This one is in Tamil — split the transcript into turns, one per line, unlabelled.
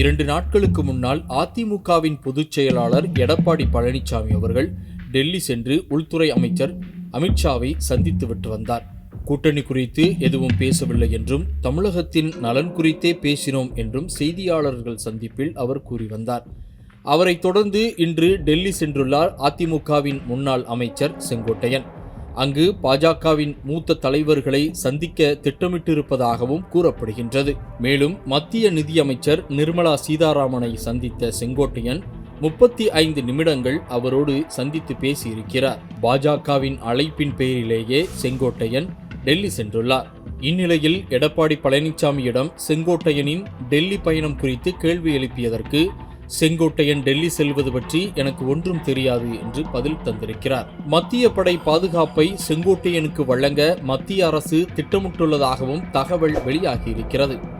இரண்டு நாட்களுக்கு முன்னால் அதிமுகவின் பொதுச் செயலாளர் எடப்பாடி பழனிசாமி அவர்கள் டெல்லி சென்று உள்துறை அமைச்சர் அமித்ஷாவை சந்தித்துவிட்டு வந்தார். கூட்டணி குறித்து எதுவும் பேசவில்லை என்றும் தமிழகத்தின் நலன் குறித்தே பேசினோம் என்றும் செய்தியாளர்கள் சந்திப்பில் அவர் கூறி வந்தார். அவரைத் தொடர்ந்து இன்று டெல்லி சென்றுள்ளார் அதிமுகவின் முன்னாள் அமைச்சர் செங்கோட்டையன். அங்கு பாஜகவின் மூத்த தலைவர்களை சந்திக்க திட்டமிட்டிருப்பதாகவும் கூறப்படுகின்றது. மேலும் மத்திய நிதியமைச்சர் நிர்மலா சீதாராமனை சந்தித்த செங்கோட்டையன் முப்பத்தி ஐந்து நிமிடங்கள் அவரோடு சந்தித்து பேசியிருக்கிறார். பாஜகவின் அழைப்பின் பெயரிலேயே செங்கோட்டையன் டெல்லி சென்றுள்ளார். இந்நிலையில் எடப்பாடி பழனிசாமியிடம் செங்கோட்டையனின் டெல்லி பயணம் குறித்து கேள்வி எழுப்பியதற்கு செங்கோட்டையன் டெல்லி செல்வது பற்றி எனக்கு ஒன்றும் தெரியாது என்று பதில் தந்திருக்கிறார். மத்திய படை பாதுகாப்பை செங்கோட்டையனுக்கு வழங்க மத்திய அரசு திட்டமிட்டுள்ளதாகவும் தகவல் வெளியாகியிருக்கிறது.